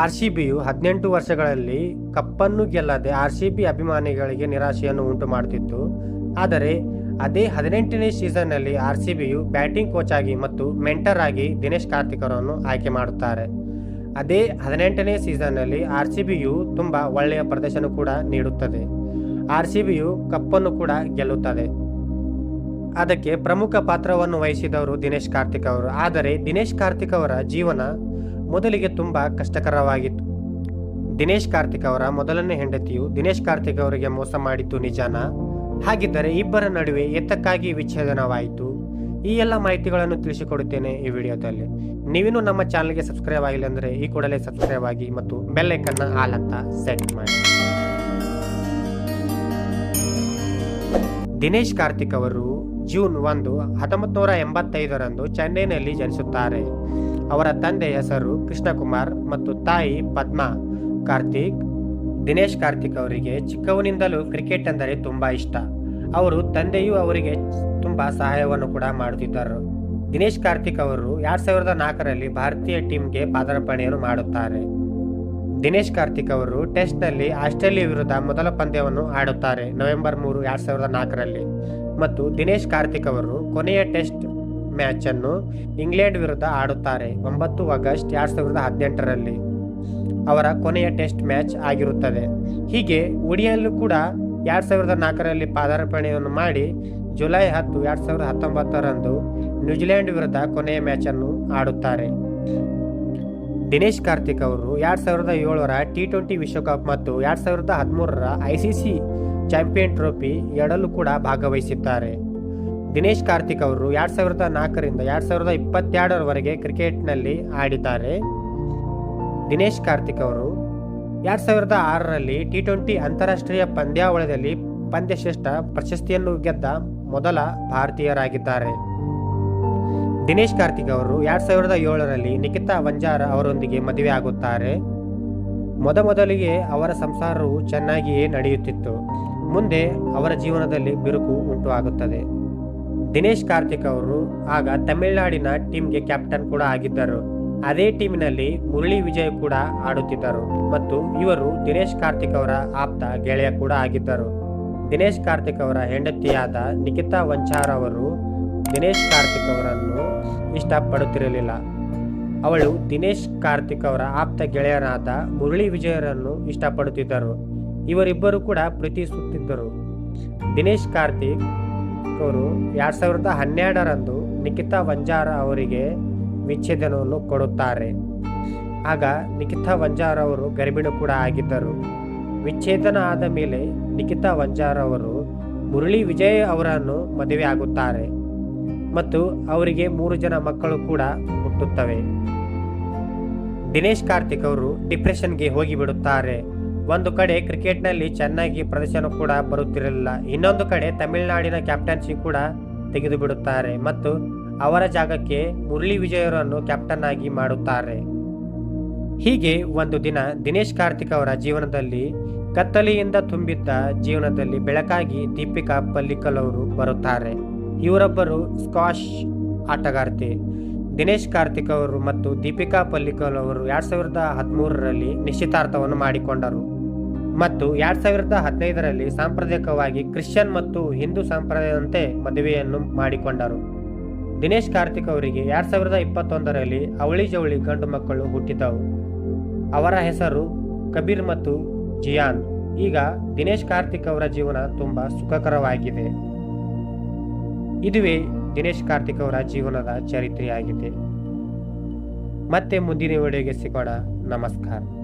R C ಬಿಯು ಹದಿನೆಂಟು ವರ್ಷಗಳಲ್ಲಿ ಕಪ್ಪನ್ನು ಗೆಲ್ಲದೆ ಆರ್ ಸಿ ಬಿ ಅಭಿಮಾನಿಗಳಿಗೆ ನಿರಾಶೆಯನ್ನು ಉಂಟು ಮಾಡುತ್ತಿತ್ತು ಆದರೆ ಅದೇ ಹದಿನೆಂಟನೇ ಸೀಸನ್ನಲ್ಲಿ ಆರ್ ಸಿ ಬಿಯು ಬ್ಯಾಟಿಂಗ್ ಕೋಚ್ ಆಗಿ ಮತ್ತು ಮೆಂಟರ್ ಆಗಿ ದಿನೇಶ್ ಕಾರ್ತಿಕರನ್ನು ಆಯ್ಕೆ ಮಾಡುತ್ತಾರೆ. ಅದೇ ಹದಿನೆಂಟನೇ ಸೀಸನ್ನಲ್ಲಿ ಆರ್ ಸಿ ಬಿಯು ತುಂಬ ಒಳ್ಳೆಯ ಪ್ರದರ್ಶನ ಕೂಡ ನೀಡುತ್ತದೆ. ಆರ್ ಸಿ ಬಿಯು ಕಪ್ಪನ್ನು ಕೂಡ ಗೆಲ್ಲುತ್ತದೆ. ಅದಕ್ಕೆ ಪ್ರಮುಖ ಪಾತ್ರವನ್ನು ವಹಿಸಿದವರು ದಿನೇಶ್ ಕಾರ್ತಿಕ್ ಅವರು. ಆದರೆ ದಿನೇಶ್ ಕಾರ್ತಿಕ್ ಅವರ ಜೀವನ ಮೊದಲಿಗೆ ತುಂಬ ಕಷ್ಟಕರವಾಗಿತ್ತು. ದಿನೇಶ್ ಕಾರ್ತಿಕ್ ಅವರ ಮೊದಲನೇ ಹೆಂಡತಿಯು ದಿನೇಶ್ ಕಾರ್ತಿಕ್ ಅವರಿಗೆ ಮೋಸ ಮಾಡಿದ್ದು ನಿಜಾನ? ಹಾಗಿದ್ದರೆ ಇಬ್ಬರ ನಡುವೆ ಎತ್ತಕ್ಕಾಗಿ ವಿಚ್ಛೇದನವಾಯಿತು. ಈ ಎಲ್ಲ ಮಾಹಿತಿಗಳನ್ನು ತಿಳಿಸಿಕೊಡುತ್ತೇನೆ ಈ ವಿಡಿಯೋದಲ್ಲಿ. ನೀವಿನ್ನೂ ನಮ್ಮ ಚಾನಲ್ಗೆ ಸಬ್ಸ್ಕ್ರೈಬ್ ಆಗಿಲ್ಲ ಅಂದರೆ ಈ ಕೂಡಲೇ ಸಬ್ಸ್ಕ್ರೈಬ್ ಆಗಿ ಮತ್ತು ಬೆಲ್ ಐಕನ್ನ ಆಲ್ ಅಂತ ಸೆಟ್ ಮಾಡಿ. ದಿನೇಶ್ ಕಾರ್ತಿಕ್ ಅವರು ಜೂನ್ ಒಂದು ಹತ್ತೊಂಬತ್ತು ನೂರ ಎಂಬತ್ತೈದರಂದು ಚೆನ್ನೈನಲ್ಲಿ ಜನಿಸುತ್ತಾರೆ. ಅವರ ತಂದೆ ಹೆಸರು ಕೃಷ್ಣಕುಮಾರ್ ಮತ್ತು ತಾಯಿ ಪದ್ಮಾ ಕಾರ್ತಿಕ್. ದಿನೇಶ್ ಕಾರ್ತಿಕ್ ಅವರಿಗೆ ಚಿಕ್ಕವನಿಂದಲೂ ಕ್ರಿಕೆಟ್ ಅಂದರೆ ತುಂಬ ಇಷ್ಟ. ಅವರು ತಂದೆಯೂ ಅವರಿಗೆ ತುಂಬ ಸಹಾಯವನ್ನು ಕೂಡ ಮಾಡುತ್ತಿದ್ದರು. ದಿನೇಶ್ ಕಾರ್ತಿಕ್ ಅವರು ಎರಡ್ ಸಾವಿರದ ನಾಲ್ಕರಲ್ಲಿ ಭಾರತೀಯ ಟೀಮ್ಗೆ ಪಾದಾರ್ಪಣೆಯನ್ನು ಮಾಡುತ್ತಾರೆ. ದಿನೇಶ್ ಕಾರ್ತಿಕ್ ಅವರು ಟೆಸ್ಟ್ನಲ್ಲಿ ಆಸ್ಟ್ರೇಲಿಯಾ ವಿರುದ್ಧ ಮೊದಲ ಪಂದ್ಯವನ್ನು ಆಡುತ್ತಾರೆ ನವೆಂಬರ್ ಮೂರು, ಎರಡ್ ಸಾವಿರದ ನಾಲ್ಕರಲ್ಲಿ. ಮತ್ತು ದಿನೇಶ್ ಕಾರ್ತಿಕ್ ಅವರು ಕೊನೆಯ ಟೆಸ್ಟ್ ಮ್ಯಾಚ್ ಅನ್ನು ಇಂಗ್ಲೆಂಡ್ ವಿರುದ್ಧ ಆಡುತ್ತಾರೆ. ಒಂಬತ್ತು ಆಗಸ್ಟ್ ಎರಡ್ ಸಾವಿರದ ಹದಿನೆಂಟರಲ್ಲಿ ಅವರ ಕೊನೆಯ ಟೆಸ್ಟ್ ಮ್ಯಾಚ್ ಆಗಿರುತ್ತದೆ. ಹೀಗೆ ಉಡಿಯಲ್ಲೂ ಕೂಡ ಎರಡ್ ಸಾವಿರದ ನಾಲ್ಕರಲ್ಲಿ ಪಾದಾರ್ಪಣೆಯನ್ನು ಮಾಡಿ ಜುಲೈ ಹತ್ತು, ಎರಡ್ ಸಾವಿರದ ಹತ್ತೊಂಬತ್ತರಂದು ನ್ಯೂಜಿಲೆಂಡ್ ವಿರುದ್ಧ ಕೊನೆಯ ಮ್ಯಾಚ್ ಅನ್ನು ಆಡುತ್ತಾರೆ. ದಿನೇಶ್ ಕಾರ್ತಿಕ್ ಅವರು ಎರಡ್ ಸಾವಿರದ ಏಳರ ಟಿ ಟ್ವೆಂಟಿ ವಿಶ್ವಕಪ್ ಮತ್ತು ಎರಡ್ ಸಾವಿರದ ಹದಿಮೂರರ ಐಸಿಸಿ ಚಾಂಪಿಯನ್ ಟ್ರೋಫಿ ಎರಡಲ್ಲೂ ಕೂಡ ಭಾಗವಹಿಸಿದ್ದಾರೆ. ದಿನೇಶ್ ಕಾರ್ತಿಕ್ ಅವರು ಎರಡು ಸಾವಿರದ ನಾಲ್ಕರಿಂದ ಎರಡು ಸಾವಿರದ ಇಪ್ಪತ್ತೆರಡರವರೆಗೆ ಕ್ರಿಕೆಟ್ನಲ್ಲಿ ಆಡಿದ್ದಾರೆ. ದಿನೇಶ್ ಕಾರ್ತಿಕ್ ಅವರು ಎರಡು ಸಾವಿರದ ಆರರಲ್ಲಿ ಟಿ ಟ್ವೆಂಟಿ ಅಂತಾರಾಷ್ಟ್ರೀಯ ಪಂದ್ಯಾವಳಿಯಲ್ಲಿ ಪಂದ್ಯಶ್ರೇಷ್ಠ ಪ್ರಶಸ್ತಿಯನ್ನು ಗೆದ್ದ ಮೊದಲ ಭಾರತೀಯರಾಗಿದ್ದಾರೆ. ದಿನೇಶ್ ಕಾರ್ತಿಕ್ ಅವರು ಎರಡು ಸಾವಿರದ ಏಳರಲ್ಲಿ ನಿಖಿತಾ ವಂಜಾರ ಅವರೊಂದಿಗೆ ಮದುವೆ ಆಗುತ್ತಾರೆ. ಮೊದಮೊದಲಿಗೆ ಅವರ ಸಂಸಾರವು ಚೆನ್ನಾಗಿಯೇ ನಡೆಯುತ್ತಿತ್ತು. ಮುಂದೆ ಅವರ ಜೀವನದಲ್ಲಿ ಬಿರುಕು ಉಂಟು ಆಗುತ್ತದೆ ದಿನೇಶ್ ಕಾರ್ತಿಕ್ ಅವರು ಆಗ ತಮಿಳುನಾಡಿನ ಟೀಮ್ಗೆ ಕ್ಯಾಪ್ಟನ್ ಕೂಡ ಆಗಿದ್ದರು. ಅದೇ ಟೀಮಿನಲ್ಲಿ ಮುರಳಿ ವಿಜಯ್ ಕೂಡ ಆಡುತ್ತಿದ್ದರು ಮತ್ತು ಇವರು ದಿನೇಶ್ ಕಾರ್ತಿಕ್ ಅವರ ಆಪ್ತ ಗೆಳೆಯ ಕೂಡ ಆಗಿದ್ದರು. ದಿನೇಶ್ ಕಾರ್ತಿಕ್ ಅವರ ಹೆಂಡತಿಯಾದ ನಿಖಿತಾ ವಂಚಾರ್ ಅವರು ದಿನೇಶ್ ಕಾರ್ತಿಕ್ ಅವರನ್ನು ಇಷ್ಟಪಡುತ್ತಿರಲಿಲ್ಲ. ಅವಳು ದಿನೇಶ್ ಕಾರ್ತಿಕ್ ಅವರ ಆಪ್ತ ಗೆಳೆಯರಾದ ಮುರಳಿ ವಿಜಯರನ್ನು ಇಷ್ಟಪಡುತ್ತಿದ್ದರು. ಇವರಿಬ್ಬರು ಕೂಡ ಪ್ರೀತಿಸುತ್ತಿದ್ದರು. ದಿನೇಶ್ ಕಾರ್ತಿಕ್ ಅವರು ಎರಡ್ ಸಾವಿರದ ಹನ್ನೆರಡರಂದು ನಿಖಿತಾ ವಂಜಾರ ಅವರಿಗೆ ವಿಚ್ಛೇದನವನ್ನು ಕೊಡುತ್ತಾರೆ. ಆಗ ನಿಖಿತಾ ವಂಜಾರ ಅವರು ಗರ್ಭಿಣಿ ಕೂಡ ಆಗಿದ್ದರು. ವಿಚ್ಛೇದನ ಆದ ಮೇಲೆ ನಿಖಿತಾ ವಂಜಾರ ಅವರು ಮುರಳಿ ವಿಜಯ್ ಅವರನ್ನು ಮದುವೆ ಆಗುತ್ತಾರೆ ಮತ್ತು ಅವರಿಗೆ ಮೂರು ಜನ ಮಕ್ಕಳು ಕೂಡ ಹುಟ್ಟುತ್ತವೆ. ದಿನೇಶ್ ಕಾರ್ತಿಕ್ ಅವರು ಡಿಪ್ರೆಷನ್ಗೆ ಹೋಗಿಬಿಡುತ್ತಾರೆ. ಒಂದು ಕಡೆ ಕ್ರಿಕೆಟ್ನಲ್ಲಿ ಚೆನ್ನಾಗಿ ಪ್ರದರ್ಶನ ಕೂಡ ಬರುತ್ತಿರಲಿಲ್ಲ. ಇನ್ನೊಂದು ಕಡೆ ತಮಿಳುನಾಡಿನ ಕ್ಯಾಪ್ಟನ್ಸಿ ಕೂಡ ತೆಗೆದು ಬಿಡುತ್ತಾರೆ ಮತ್ತು ಅವರ ಜಾಗಕ್ಕೆ ಮುರಳಿ ವಿಜಯರನ್ನು ಕ್ಯಾಪ್ಟನ್ ಆಗಿ ಮಾಡುತ್ತಾರೆ. ಹೀಗೆ ಒಂದು ದಿನ ದಿನೇಶ್ ಕಾರ್ತಿಕ್ ಅವರ ಜೀವನದಲ್ಲಿ ಕತ್ತಲೆಯಿಂದ ತುಂಬಿದ್ದ ಜೀವನದಲ್ಲಿ ಬೆಳಕಾಗಿ ದೀಪಿಕಾ ಪಲ್ಲಿಕಲ್ ಅವರು ಬರುತ್ತಾರೆ. ಇವರೊಬ್ಬರು ಸ್ಕಾಶ್ ಆಟಗಾರ್ತಿ. ದಿನೇಶ್ ಕಾರ್ತಿಕ್ ಅವರು ಮತ್ತು ದೀಪಿಕಾ ಪಲ್ಲಿಕಲ್ ಅವರು ಎರಡು ಸಾವಿರದ ಹದಿಮೂರರಲ್ಲಿ ನಿಶ್ಚಿತಾರ್ಥವನ್ನು ಮಾಡಿಕೊಂಡರು. ಮತ್ತು ಎರಡ್ ಸಾವಿರದ ಹದಿನೈದರಲ್ಲಿ ಸಾಂಪ್ರದಾಯಿಕವಾಗಿ ಕ್ರಿಶ್ಚಿಯನ್ ಮತ್ತು ಹಿಂದೂ ಸಂಪ್ರದಾಯದಂತೆ ಮದುವೆಯನ್ನು ಮಾಡಿಕೊಂಡರು. ದಿನೇಶ್ ಕಾರ್ತಿಕ್ ಅವರಿಗೆ ಎರಡ್ ಸಾವಿರದ ಇಪ್ಪತ್ತೊಂದರಲ್ಲಿ ಅವಳಿ ಜವಳಿ ಗಂಡು ಮಕ್ಕಳು ಹುಟ್ಟಿದವು ಅವರ ಹೆಸರು ಕಬೀರ್ ಮತ್ತು ಜಿಯಾನ್. ಈಗ ದಿನೇಶ್ ಕಾರ್ತಿಕ್ ಅವರ ಜೀವನ ತುಂಬ ಸುಖಕರವಾಗಿದೆ. ಇದುವೇ ದಿನೇಶ್ ಕಾರ್ತಿಕ್ ಅವರ ಜೀವನದ ಚರಿತ್ರೆಯಾಗಿದೆ. ಮತ್ತೆ ಮುಂದಿನ ವಿಡಿಯೋಗೆ ಸಿಗೋಣ. ನಮಸ್ಕಾರ.